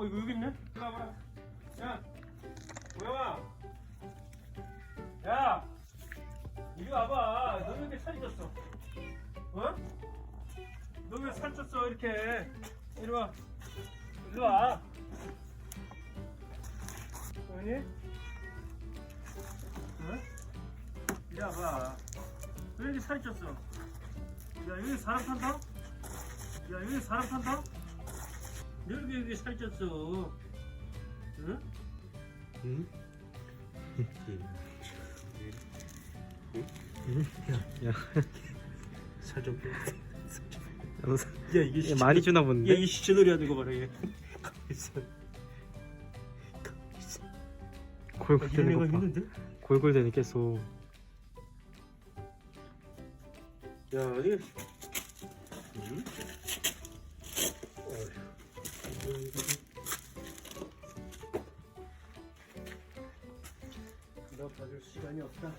어 이거 여기 있네. 이리 와봐라. 야, 뭐야? 야, 이리 와봐. 너왜 이렇게 살이 쪘어? 어? 너왜 살쪘어 이렇게? 이리 와. 이리 와. 뭐니? 어? 이리 와봐. 왜 이렇게 살이 쪘어? 야 여기 사람 탄다? 야 여기 사람 탄다? 여기 여기 살이 쪘어. 응? 응? 야, 살좀 빼. 야, 야 이게 얘 많이 주나 본데? 야이 시체놀이 하는 거 봐라 얘. 있어. 골골 이런 되는 애가 거 봐. 있는데? 골골 되네 계속. 야 이게. 응? 너 봐줄 시간이 없다.